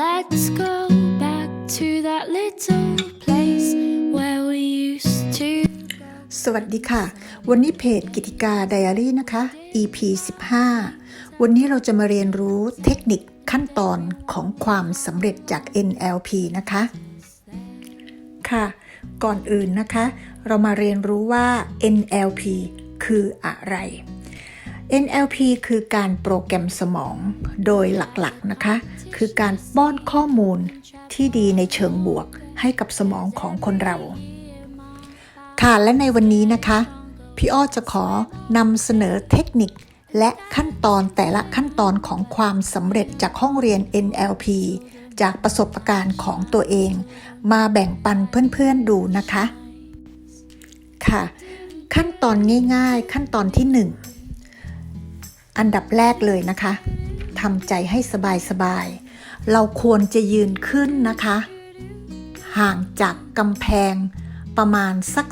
Let's go back to that little place where we used to สวัสดีค่ะ วันนี้เพจกิติกาไดอารี่นะคะ EP 15 วันนี้เราจะมาเรียนรู้เทคนิคขั้นตอนของความสำเร็จจาก NLP นะคะ ค่ะ ก่อนอื่นนะคะ เรามาเรียนรู้ว่า NLP คืออะไร NLP คือการโปรแกรมสมองโดยหลักๆนะคะ คือการป้อนข้อมูลที่ดีในเชิงบวกให้กับสมองของคนเรา ค่ะและในวันนี้นะคะ พี่อ้อจะขอนำเสนอเทคนิค และขั้นตอนแต่ละขั้นตอนของความสำเร็จจากห้องเรียน NLP จากประสบการณ์ของตัวเอง มาแบ่งปันเพื่อนๆดูนะคะ ค่ะ ขั้นตอนง่ายๆ ขั้นตอนที่ 1 อันดับแรกเลยนะคะทำใจให้สบายๆเราควรจะยืนขึ้นนะคะ ห่างจากกำแพงประมาณสัก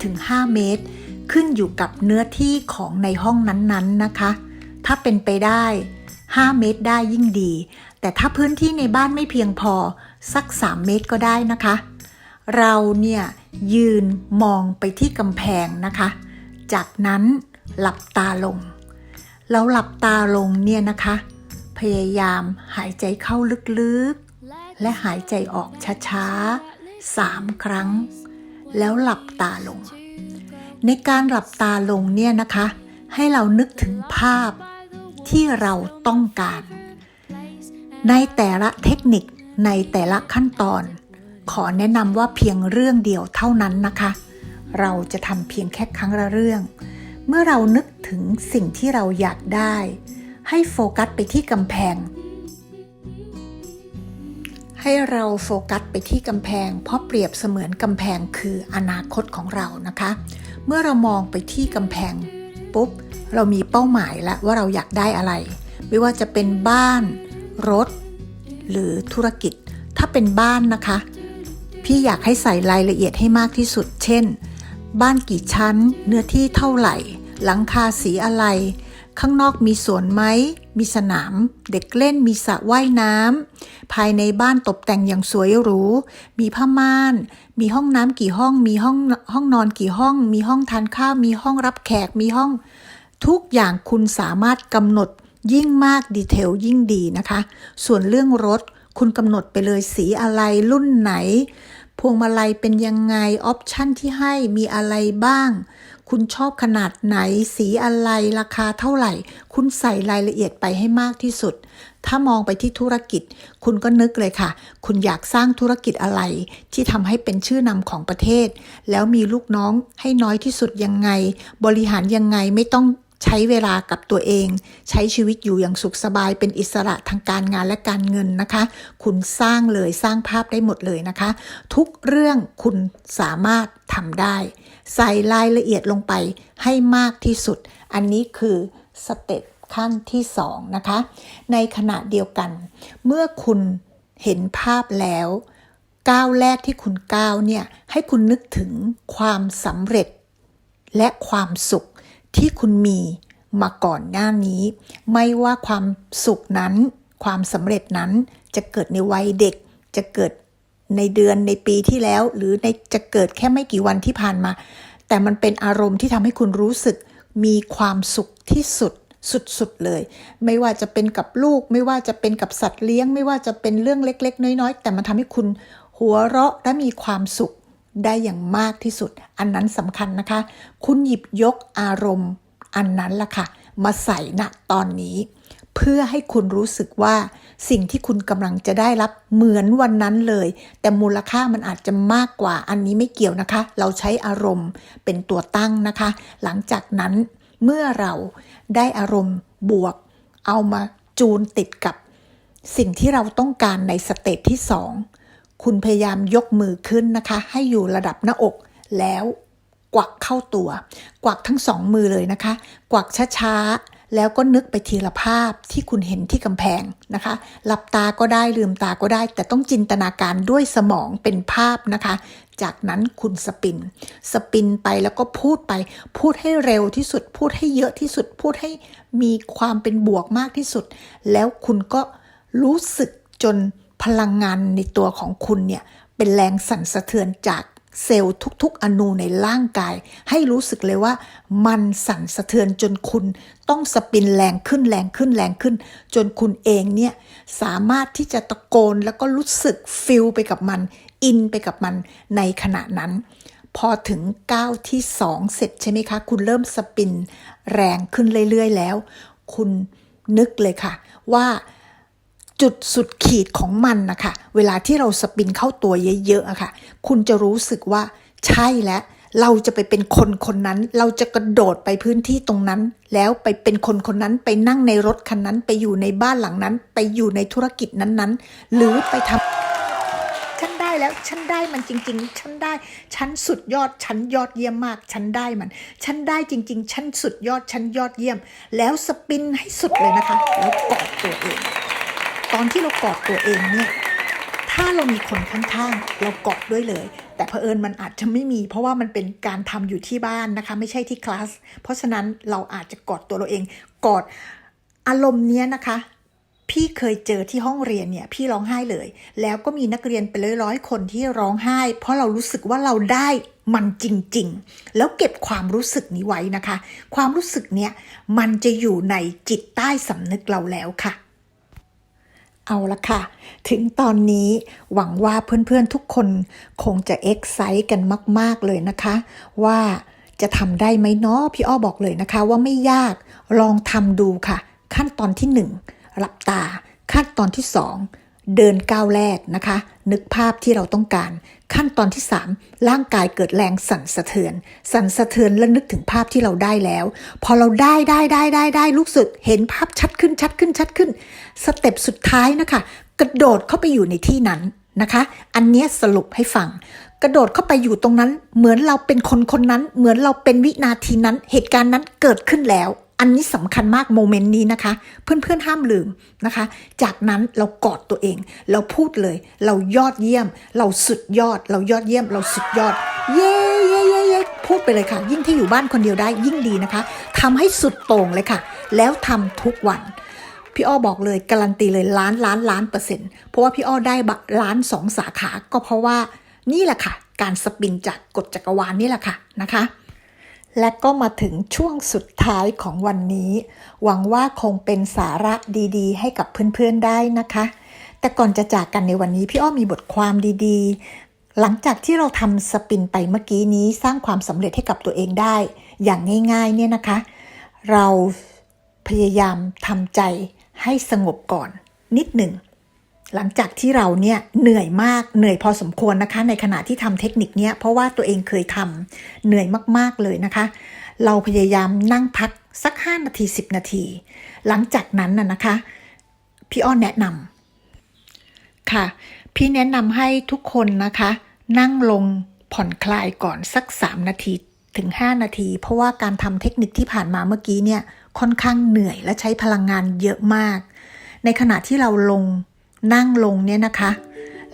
3-5 เมตร ขึ้นอยู่กับเนื้อที่ของในห้องนั้นๆนะคะ ถ้าเป็นไปได้ 5 เมตรได้ยิ่งดี แต่ถ้าพื้นที่ในบ้านไม่เพียงพอสัก 3 เมตรก็ได้นะคะ เราเนี่ยยืนมองไปที่กำแพงนะคะ จากนั้นหลับตาลง เราหลับตาลงเนี่ยนะคะ พยายามหายใจเข้าลึกๆ และหายใจออกช้าๆสามครั้ง แล้วหลับตาลง ในการหลับตาลงเนี่ยนะคะ ให้เรานึกถึงภาพที่เราต้องการ ในแต่ละเทคนิคในแต่ละขั้นตอน ขอแนะนำว่าเพียงเรื่องเดียวเท่านั้นนะคะ เราจะทำเพียงแค่ครั้งละเรื่อง เมื่อเรานึกถึงสิ่งที่เราอยากได้ ให้โฟกัสไปที่กำแพง ให้เราโฟกัสไปที่กำแพง เพราะเปรียบเสมือนกำแพงคืออนาคตของเรานะคะ เมื่อเรามองไปที่กำแพงปุ๊บ เรามีเป้าหมายแล้วว่าเราอยากได้อะไร ไม่ว่าจะเป็นบ้าน รถ หรือธุรกิจ ถ้าเป็นบ้านนะคะ พี่อยากให้ใส่รายละเอียดให้มากที่สุด เช่น บ้านกี่ชั้น เนื้อที่เท่าไหร่ หลังคาสีอะไร ข้างนอกมีสวนไหม มีสนาม เด็กเล่นมีสระว่ายน้ำ ภายในบ้านตกแต่งอย่างสวยหรู มีผ้าม่าน มีห้องน้ำกี่ห้อง มีห้องห้องนอนกี่ห้อง มีห้องทานข้าว มีห้องรับแขก มีห้อง ทุกอย่างคุณสามารถกำหนดยิ่งมากดีเทลยิ่งดีนะคะ ส่วนเรื่องรถคุณกำหนดไปเลยสีอะไรรุ่นไหน พวงมาลัยเป็นยังไง ออปชันที่ให้มีอะไรบ้าง คุณชอบขนาดไหน สีอะไรราคาเท่าไหร่ คุณใส่รายละเอียดไปให้มากที่สุด ถ้ามองไปที่ธุรกิจ คุณก็นึกเลยค่ะ คุณอยากสร้างธุรกิจอะไร ที่ทำให้เป็นชื่อนำของประเทศ แล้วมีลูกน้องให้น้อยที่สุดยังไง บริหารยังไงไม่ต้องใช้เวลากับตัวเอง ใช้ชีวิตอยู่อย่างสุขสบายเป็นอิสระทางการงานและการเงินนะคะ คุณสร้างเลยสร้างภาพได้หมดเลยนะคะ ทุกเรื่องคุณสามารถทำได้ ใส่รายละเอียดลงไปให้มากที่สุด อันนี้คือสเต็ปขั้นที่2นะคะ ในขณะเดียวกัน เมื่อคุณเห็นภาพแล้วก้าวแรกที่คุณก้าวเนี่ยให้คุณนึกถึงความสำเร็จ และความสุขที่คุณมีมาก่อนหน้านี้ ไม่ว่าความสุขนั้น ความสำเร็จนั้นจะเกิดในวัยเด็ก จะเกิด ในเดือนในปีที่แล้ว หรือในจะเกิดแค่ไม่กี่วันที่ผ่านมา แต่มันเป็นอารมณ์ที่ทำให้คุณรู้สึกมีความสุขที่สุดสุดๆเลย ไม่ว่าจะเป็นกับลูก ไม่ว่าจะเป็นกับสัตว์เลี้ยง ไม่ว่าจะเป็นเรื่องเล็ก ๆ น้อย ๆ แต่มันทำให้คุณหัวเราะและมีความสุขได้อย่างมากที่สุด อันนั้นสำคัญนะคะ คุณหยิบยกอารมณ์อันนั้นล่ะค่ะ มาใส่ณตอนนี้ เพื่อให้คุณรู้สึกว่าสิ่งที่คุณกำลังจะได้รับเหมือนวันนั้นเลย แต่มูลค่ามันอาจจะมากกว่าอันนี้ไม่เกี่ยวนะคะ เราใช้อารมณ์เป็นตัวตั้งนะคะ หลังจากนั้นเมื่อเราได้อารมณ์บวก เอามาจูนติดกับสิ่งที่เราต้องการในสเตจที่สองคุณพยายามยกมือขึ้นนะคะ ให้อยู่ระดับหน้าอกแล้วกวักเข้าตัว กวักทั้งสองมือเลยนะคะ กวักช้าๆ แล้วก็นึกไปทีละภาพที่คุณเห็นที่กำแพงนะคะ หลับตาก็ได้ลืมตาก็ได้ แต่ต้องจินตนาการด้วยสมองเป็นภาพนะคะ จากนั้นคุณสปิน สปินไปแล้วก็พูดไป พูดให้เร็วที่สุด พูดให้เยอะที่สุด พูดให้มีความเป็นบวกมากที่สุด แล้วคุณก็รู้สึกจนพลังงานในตัวของคุณเนี่ยเป็นแรงสั่นสะเทือนจาก เซลล์ทุกๆ อนูในร่างกาย ให้รู้สึกเลยว่า มันสั่นสะเทือนจนคุณต้องสปินแรงขึ้นแรงขึ้นแรงขึ้น จนคุณเองเนี่ย สามารถที่จะตะโกนแล้วก็รู้สึกฟิลไปกับมัน อินไปกับมันในขณะนั้น พอถึงก้าวที่ 2 เสร็จใช่ไหมคะ คุณเริ่มสปินแรงขึ้นเรื่อยๆแล้ว คุณนึกเลยค่ะ ว่า จุดสุดขีดของมันนะคะ เวลาที่เราสปินเข้าตัวเยอะๆอะค่ะ คุณจะรู้สึกว่าใช่แล้วเราจะไปเป็นคนคนนั้น เราจะกระโดดไปพื้นที่ตรงนั้น แล้วไปเป็นคนคนนั้น ไปนั่งในรถคันนั้น ไปอยู่ในบ้านหลังนั้น ไปอยู่ในธุรกิจนั้นๆ หรือไปทำฉันได้แล้ว ฉันได้มันจริง ๆ ฉันได้ ฉันสุดยอด ฉันยอดเยี่ยมมาก ฉันได้มัน ฉันได้จริง ๆ ฉันสุดยอด ฉันยอดเยี่ยม แล้วสปินให้สุดเลยนะคะ แล้วกอดตัวเอง ตอนที่เรากอดตัวเองเนี่ยถ้าเรามีคนข้างๆ เรากอดด้วยเลย แต่เผอิญมันอาจจะไม่มี เพราะว่ามันเป็นการทำอยู่ที่บ้านนะคะ ไม่ใช่ที่คลาส เพราะฉะนั้นเราอาจจะกอดตัวเราเอง กอดอารมณ์เนี้ยนะคะ พี่เคยเจอที่ห้องเรียนเนี่ย พี่ร้องไห้เลย แล้วก็มีนักเรียนเป็นร้อยๆคนที่ร้องไห้ เพราะเรารู้สึกว่าเราได้มันจริงๆ แล้วเก็บความรู้สึกนี้ไว้นะคะ ความรู้สึกเนี้ยมันจะอยู่ในจิตใต้สำนึกเราแล้วค่ะ เอาละค่ะ ถึงตอนนี้หวังว่าเพื่อนๆทุกคนคงจะเอ็กไซต์กันมาก ๆ เลยนะคะ ว่าจะทำได้ไหมเนาะพี่อ้อบอกเลยนะคะ ว่าไม่ยากลองทำดูค่ะ ขั้นตอนที่ 1 หลับตา ขั้นตอนที่ 2 เดินก้าวแรกนะคะ นึกภาพที่เราต้องการ ขั้นตอนที่ 3 ร่างกายเกิดแรงสั่นสะเทือน สั่นสะเทือนและนึกถึงภาพที่เราได้แล้ว พอเราได้ได้ได้ได้ได้รู้สึกเห็นภาพชัดขึ้นชัดขึ้นชัดขึ้น สเต็ปสุดท้ายนะคะ กระโดดเข้าไปอยู่ในที่นั้นนะคะ อันนี้สรุปให้ฟัง กระโดดเข้าไปอยู่ตรงนั้น เหมือนเราเป็นคนคนนั้น เหมือนเราเป็นวินาทีนั้น เหตุการณ์นั้นเกิดขึ้นแล้ว อันนี้สำคัญมากโมเมนต์นี้นะคะ เพื่อนๆห้ามลืมนะคะ จากนั้นเรากอดตัวเอง เราพูดเลย เรายอดเยี่ยม เราสุดยอด เรายอดเยี่ยม เราสุดยอด เย้เย้เย้เย้พูดไปเลยค่ะ ยิ่งที่อยู่บ้านคนเดียวได้ยิ่งดีนะคะทำให้สุดโต่งเลยค่ะ แล้วทำทุกวันพี่อ้อบอกเลยการันตีเลยล้านล้านล้านเปอร์เซ็นต์เพราะว่าพี่อ้อได้บล้านสองสาขา ก็เพราะว่านี่แหละค่ะ การสปินจากกฎจักรวาลนี่แหละค่ะนะคะ และก็มาถึงช่วงสุดท้ายของวันนี้ หวังว่าคงเป็นสาระดีๆ ให้กับเพื่อนๆได้นะคะ แต่ก่อนจะจากกันในวันนี้พี่อ้อมีบทความดีๆ หลังจากที่เราทำสปินไปเมื่อกี้นี้สร้างความสำเร็จให้กับตัวเองได้ อย่างง่ายๆเนี่ยนะคะ เราพยายามทำใจให้สงบก่อนนิดหนึ่ง หลังจากที่เราเนี่ยเหนื่อยมากเหนื่อยพอสมควรนะคะ ในขณะที่ทำเทคนิคเนี้ยเพราะว่าตัวเองเคยทำเหนื่อยมากๆเลยนะคะ เราพยายามนั่งพักสัก 5 นาที 10 นาที หลังจากนั้นน่ะนะคะ พี่อ้อนแนะนำค่ะ พี่แนะนำให้ทุกคนนะคะ นั่งลงผ่อนคลายก่อนสัก 3 นาทีถึง 5 นาที เพราะว่าการทำเทคนิคที่ผ่านมาเมื่อกี้เนี่ยค่อนข้างเหนื่อยและใช้พลังงานเยอะมาก ในขณะที่เราลง นั่งลงเนี่ยนะคะ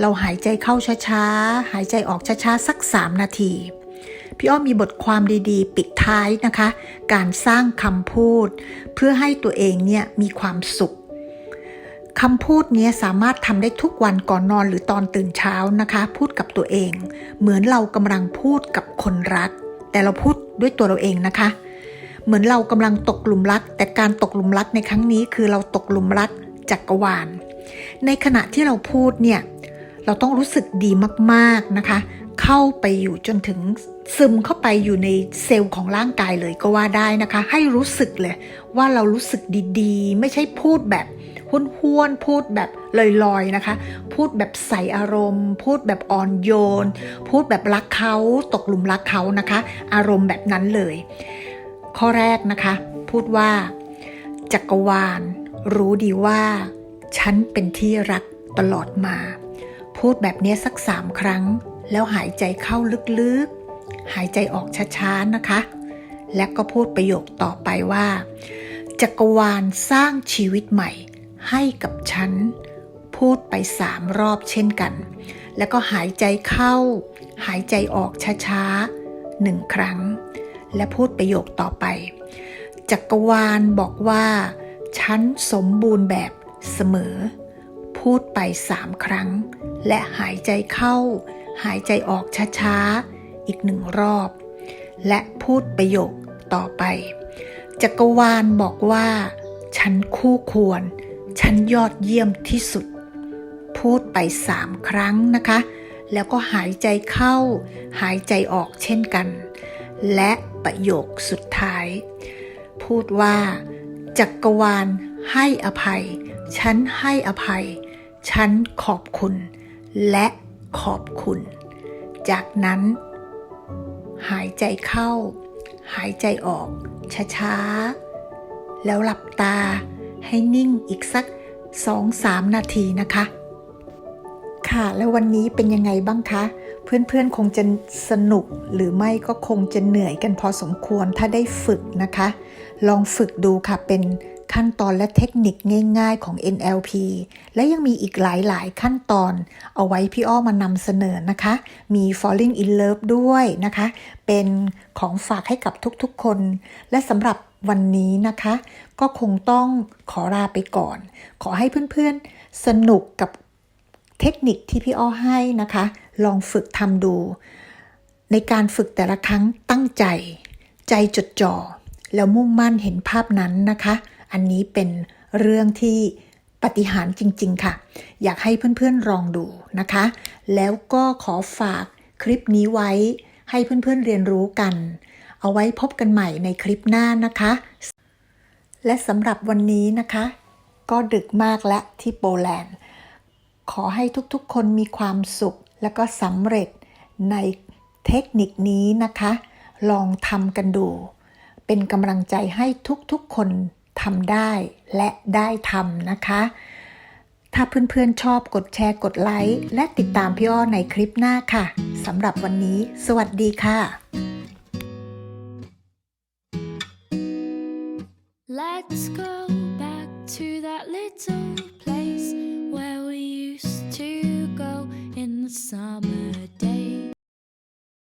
เราหายใจเข้าช้าๆ หายใจออกช้าๆ สัก 3 นาที พี่อ้อมมีบทความดีๆ ปิดท้ายนะคะ การสร้างคำพูด เพื่อให้ตัวเองเนี่ยมีความสุขคำพูดเนี้ยสามารถทำได้ทุกวันก่อนนอนหรือตอนตื่นเช้านะคะ พูดกับตัวเอง เหมือนเรากำลังพูดกับคนรัก แต่เราพูดด้วยตัวเราเองนะคะ เหมือนเรากำลังตกหลุมรัก แต่การตกหลุมรักในครั้งนี้คือเราตกหลุมรักจักรวาล ในขณะที่เราพูดเนี่ย เราต้องรู้สึกดีมากๆนะคะ เข้าไปอยู่จนถึงซึมเข้าไปอยู่ในเซลล์ของร่างกายเลยก็ว่าได้นะคะ ให้รู้สึกเลยว่าเรารู้สึกดีๆ ไม่ใช่พูดแบบห้วนๆพูดแบบลอยๆนะคะ พูดแบบใส่อารมณ์ พูดแบบอ่อนโยน พูดแบบรักเขาตกหลุมรักเขานะคะ อารมณ์แบบนั้นเลย ข้อแรกนะคะ พูดว่า จักรวาล รู้ดีว่า ฉันเป็นที่รักตลอดมา พูดแบบนี้สักสามครั้ง แล้วหายใจเข้าลึกๆ หายใจออกช้าๆนะคะ และก็พูดประโยคต่อไปว่า จักรวาลสร้างชีวิตใหม่ ให้กับฉัน พูดไปสามรอบเช่นกัน แล้วก็หายใจเข้า หายใจออกช้าๆหนึ่งครั้ง และพูดประโยคต่อไป จักรวาลบอกว่า ฉันสมบูรณ์แบบ เสมอ พูดไปสามครั้ง และหายใจเข้า หายใจออกช้าๆ อีกหนึ่งรอบ และพูดประโยคต่อไป จักรวาลบอกว่า ฉันคู่ควร ฉันยอดเยี่ยมที่สุด พูดไปสามครั้งนะคะ แล้วก็หายใจเข้า หายใจออกเช่นกัน และประโยคสุดท้าย พูดว่า จักรวาลให้อภัย ฉันให้อภัย ฉันขอบคุณ และขอบคุณ จากนั้น หายใจเข้า หายใจออก ช้าๆ แล้วหลับตาให้นิ่งอีกสัก2-3นาทีนะคะ ค่ะ แล้ววันนี้เป็นยังไงบ้างคะ เพื่อนๆ คงจะสนุกหรือไม่ก็คงจะเหนื่อยกันพอสมควรถ้าได้ฝึกนะคะ ลองฝึกดูค่ะเป็น ขั้นตอนและเทคนิคง่ายๆของ NLP และยังมีอีกหลายๆขั้นตอน เอาไว้พี่อ้อมานำเสนอนะคะ มี Falling in Love ด้วยนะคะ เป็นของฝากให้กับทุกๆคน และสำหรับวันนี้นะคะ ก็คงต้องขอลาไปก่อน ขอให้เพื่อนๆสนุกกับเทคนิคที่พี่อ้อให้นะคะ ลองฝึกทำดู ในการฝึกแต่ละครั้งตั้งใจ ใจจดจ่อแล้วมุ่งมั่นเห็นภาพนั้นนะคะ อันนี้เป็นเรื่องที่ปฏิหารจริง ๆ ค่ะ อยากให้เพื่อนๆลองดูนะคะ แล้วก็ขอฝากคลิปนี้ไว้ให้เพื่อนๆเรียนรู้กัน เอาไว้พบกันใหม่ในคลิปหน้านะคะ และสำหรับวันนี้นะคะ ก็ดึกมากและที่โปแลนด์ ขอให้ทุกๆ คนมีความสุขและก็สำเร็จในเทคนิคนี้นะคะ ลองทำกันดู เป็นกำลังใจให้ทุกๆคน ทำได้และได้ทำนะคะ ถ้าเพื่อนๆชอบกดแชร์กดไลค์และติดตามพี่อ้อในคลิปหน้าค่ะสำหรับวันนี้ สวัสดีค่ะ Let's go back to that little place where we used to go in the summer. days